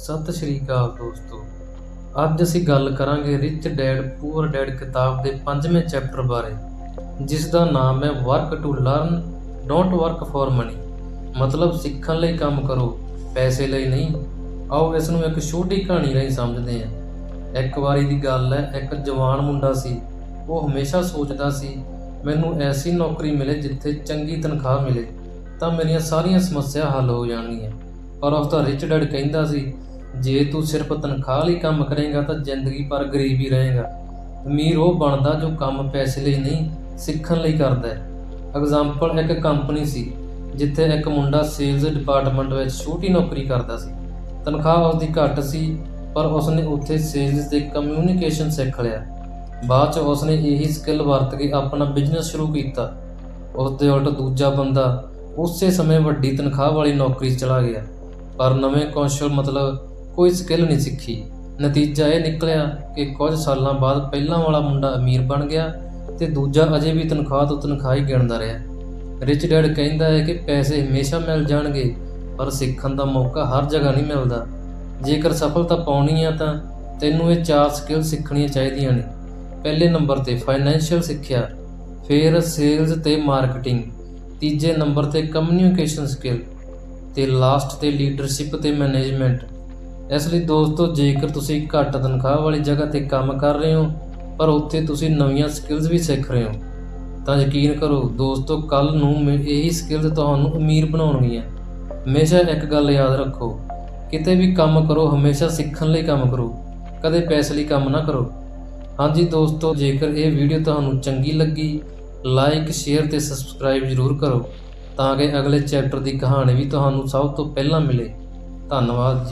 ਸਤਿ ਸ਼੍ਰੀ ਅਕਾਲ ਦੋਸਤੋ। ਅੱਜ ਅਸੀਂ ਗੱਲ ਕਰਾਂਗੇ ਰਿਚ ਡੈਡ, ਪੂਅਰ ਡੈਡ ਕਿਤਾਬ ਦੇ ਪੰਜਵੇਂ ਚੈਪਟਰ ਬਾਰੇ, ਜਿਸ ਦਾ ਨਾਮ ਹੈ work to learn, don't work for money. ਮਤਲਬ ਸਿੱਖਣ ਲਈ ਕੰਮ ਕਰੋ, ਪੈਸੇ ਲਈ ਨਹੀਂ। ਆਓ ਇਸ ਨੂੰ ਇੱਕ ਛੋਟੀ ਕਹਾਣੀ ਰਾਹੀਂ ਸਮਝਦੇ ਹਾਂ। ਇੱਕ ਵਾਰੀ ਦੀ ਗੱਲ ਹੈ, ਇੱਕ ਜਵਾਨ ਮੁੰਡਾ ਸੀ, ਉਹ ਹਮੇਸ਼ਾ ਸੋਚਦਾ ਸੀ, ਮੈਨੂੰ ਐਸੀ ਨੌਕਰੀ ਮਿਲੇ ਜਿੱਥੇ ਚੰਗੀ ਤਨਖਾਹ ਮਿਲੇ, ਤਾਂ ਮੇਰੀਆਂ ਸਾਰੀਆਂ ਸਮੱਸਿਆ ਹੱਲ ਹੋ ਜਾਣਗੀਆਂ। ਪਰ ਉਸ ਦਾ ਰਿਚ ਡੈਡ ਕਹਿੰਦਾ ਸੀ ਜੇ ਤੂੰ ਸਿਰਫ ਤਨਖਾਹ ਲਈ ਕੰਮ ਕਰੇਗਾ ਤਾਂ ਜ਼ਿੰਦਗੀ ਭਰ ਗਰੀਬ ਹੀ ਰਹੇਗਾ। ਅਮੀਰ ਉਹ ਬਣਦਾ ਜੋ ਕੰਮ ਪੈਸੇ ਲਈ ਨਹੀਂ, ਸਿੱਖਣ ਲਈ ਕਰਦਾ ਹੈ। ਐਗਜ਼ਾਮਪਲ ਇੱਕ ਕੰਪਨੀ ਸੀ, ਜਿੱਥੇ ਇੱਕ ਮੁੰਡਾ ਸੇਲਜ਼ ਡਿਪਾਰਟਮੈਂਟ ਵਿੱਚ ਛੋਟੀ ਨੌਕਰੀ ਕਰਦਾ ਸੀ। ਤਨਖਾਹ ਉਸਦੀ ਘੱਟ ਸੀ, ਪਰ ਉਸਨੇ ਉੱਥੇ ਸੇਲਜ਼ ਤੇ ਕਮਿਊਨੀਕੇਸ਼ਨ ਸਿੱਖ ਲਿਆ। ਬਾਅਦ ਚ ਉਸਨੇ ਇਹੀ ਸਕਿੱਲ ਵਰਤ ਕੇ ਆਪਣਾ ਬਿਜ਼ਨਸ ਸ਼ੁਰੂ ਕੀਤਾ। ਉਸ ਦੇ ਉਲਟ ਦੂਜਾ ਬੰਦਾ ਉਸੇ ਸਮੇਂ ਵੱਡੀ ਤਨਖਾਹ ਵਾਲੀ ਨੌਕਰੀ 'ਚ ਚਲਾ ਗਿਆ। ਪਰ ਨਵੇਂ ਕੌਸ਼ਲ ਮਤਲਬ ਕੋਈ ਸਕਿੱਲ ਨਹੀਂ ਸਿੱਖੀ। ਨਤੀਜਾ ਇਹ ਨਿਕਲਿਆ ਕਿ ਕੁਝ ਸਾਲਾਂ ਬਾਅਦ ਪਹਿਲਾਂ ਵਾਲਾ ਮੁੰਡਾ ਅਮੀਰ ਬਣ ਗਿਆ ਤੇ ਦੂਜਾ ਅਜੇ ਵੀ ਤਨਖਾਹ ਤੋਂ ਤਨਖਾਹ ਹੀ ਗਿਣਦਾ ਰਿਹਾ। ਰਿਚ ਡੈਡ ਕਹਿੰਦਾ ਹੈ ਕਿ ਪੈਸੇ ਹਮੇਸ਼ਾ ਮਿਲ ਜਾਣਗੇ, ਪਰ ਸਿੱਖਣ ਦਾ ਮੌਕਾ ਹਰ ਜਗ੍ਹਾ ਨਹੀਂ ਮਿਲਦਾ। ਜੇਕਰ ਸਫਲਤਾ ਪਾਉਣੀ ਆ ਤਾਂ ਤੈਨੂੰ ਇਹ ਚਾਰ ਸਕਿੱਲ ਸਿੱਖਣੀਆਂ ਚਾਹੀਦੀਆਂ ਨੇ। ਪਹਿਲੇ ਨੰਬਰ ਤੇ ਫਾਈਨੈਂਸ਼ੀਅਲ ਸਿੱਖਿਆ, ਫਿਰ ਸੇਲਜ਼ ਤੇ ਮਾਰਕੀਟਿੰਗ ਤੀਜੇ ਨੰਬਰ ਤੇ ਕਮਿਊਨੀਕੇਸ਼ਨ ਸਕਿੱਲ ਤੇ ਲਾਸਟ ਤੇ ਲੀਡਰਸ਼ਿਪ ਤੇ ਮੈਨੇਜਮੈਂਟ ਇਸ ਲਈ ਦੋਸਤੋ, ਜੇਕਰ ਤੁਸੀਂ ਘੱਟ ਤਨਖਾਹ ਵਾਲੀ ਜਗ੍ਹਾ ਤੇ ਕੰਮ ਕਰ ਰਹੇ ਹੋ, ਪਰ ਉੱਥੇ ਤੁਸੀਂ ਨਵੀਆਂ ਸਕਿੱਲਸ ਵੀ ਸਿੱਖ ਰਹੇ ਹੋ, ਤਾਂ ਯਕੀਨ ਕਰੋ ਦੋਸਤੋ, ਕੱਲ ਨੂੰ ਮ- ਇਹੀ ਸਕਿੱਲਸ ਤੁਹਾਨੂੰ ਅਮੀਰ ਬਣਾਉਣਗੀਆਂ। ਹਮੇਸ਼ਾ ਇੱਕ ਗੱਲ ਯਾਦ ਰੱਖੋ, ਕਿਤੇ ਵੀ ਕੰਮ ਕਰੋ, ਹਮੇਸ਼ਾ ਸਿੱਖਣ ਲਈ ਕੰਮ ਕਰੋ, ਕਦੇ ਪੈਸੇ ਲਈ ਕੰਮ ਨਾ ਕਰੋ। ਹਾਂਜੀ ਦੋਸਤੋ, ਜੇਕਰ ਇਹ ਵੀਡੀਓ ਤੁਹਾਨੂੰ ਚੰਗੀ ਲੱਗੀ ਲਾਈਕ ਸ਼ੇਅਰ ਤੇ ਸਬਸਕ੍ਰਾਈਬ ਜ਼ਰੂਰ ਕਰੋ, ਤਾਂ ਕਿ ਅਗਲੇ ਚੈਪਟਰ ਦੀ ਕਹਾਣੀ ਵੀ ਤੁਹਾਨੂੰ ਸਭ ਤੋਂ ਪਹਿਲਾਂ ਮਿਲੇ। ਧੰਨਵਾਦ ਜੀ।